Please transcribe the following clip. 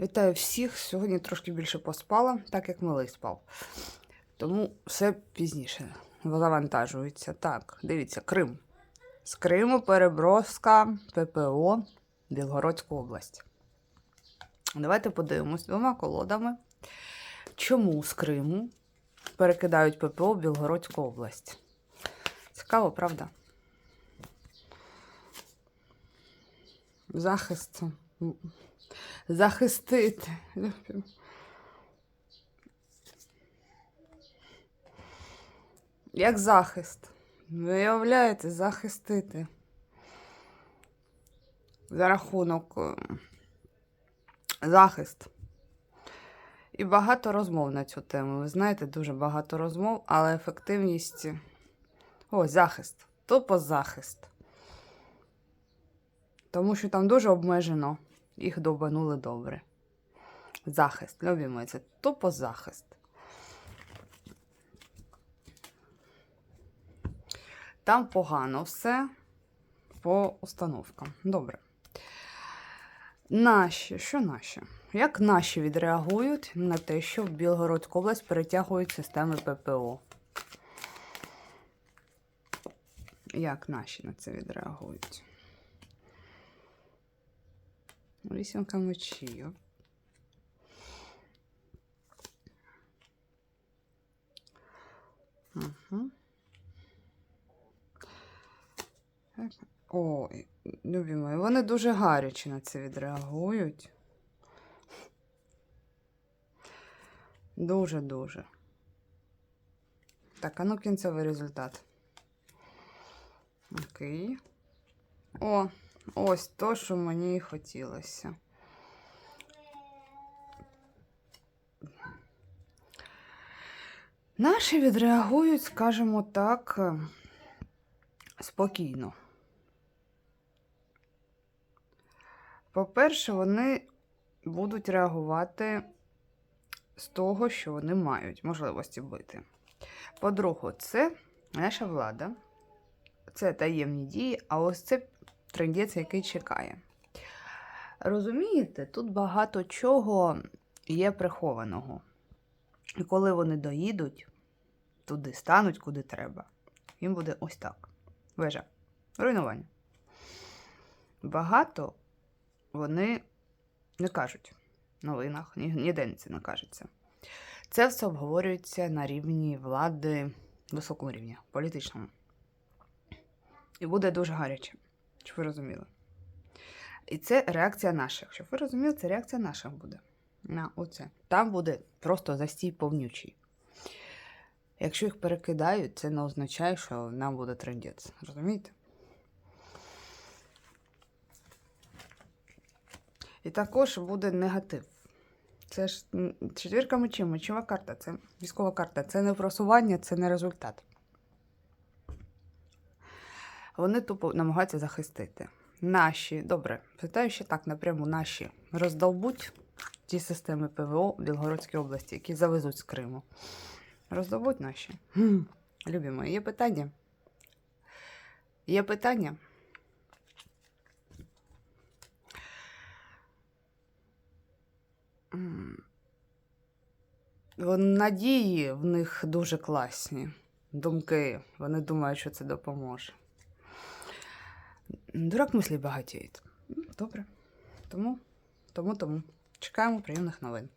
Вітаю всіх. Сьогодні трошки більше поспала, так як малий спав. Тому все пізніше завантажується. Так, дивіться, Крим. З Криму переброска ППО Білгородську область. Давайте подивимось двома колодами. Чому з Криму перекидають ППО в Білгородську область? Цікаво, правда? Захист. Захистити. Як захист. Виявляєте, захистити. За рахунок е, захист. І багато розмов на цю тему. Ви знаєте, дуже багато розмов, але ефективність. Ось, захист. Тупо захист. Тому що там дуже обмежено. Їх довбанули добре. Захист. Любимо, це тупо захист. Там погано все по установкам. Добре. Наші, що наші? Як наші відреагують на те, що в Білгородську область перетягують системи ППО? Як наші на це відреагують? Вісімка мечів. Угу. Ой, любі мої, вони дуже гаряче на це відреагують. Дуже-дуже. Так, а ну кінцевий результат. Окей. О, ось то, що мені і хотілося. Наші відреагують, скажімо так, спокійно. По-перше, вони будуть реагувати з того, що вони мають можливості бити. По-друге, це наша влада, це таємні дії, а ось це трендець, який чекає. Розумієте, тут багато чого є прихованого. І коли вони доїдуть, туди стануть, куди треба, їм буде ось так. Вежа. Руйнування. Багато вони не кажуть в новинах, ні- ніде це не кажеться. Це все обговорюється на рівні влади високого рівня, політичному. І буде дуже гаряче, щоб ви розуміли. І це реакція наших. Щоб ви розуміли, це реакція наших буде на оце. Там буде просто застій повнючий. Якщо їх перекидають, це не означає, що нам буде трендець. Розумієте? І також буде негатив. Це ж четвірка мечів, мечова карта, це військова карта. Це не просування, це не результат. Вони тупо намагаються захистити. Наші, добре, питаю ще так напряму, наші роздовбуть ті системи ПВО в Білгородській області, які завезуть з Криму. Роздовбуть наші. Любі мої, є питання? Є питання? Надії в них дуже класні. Думки. Вони думають, що це допоможе. Дурак мислі багатіють. Добре. Тому, тому, тому. Чекаємо приємних новин.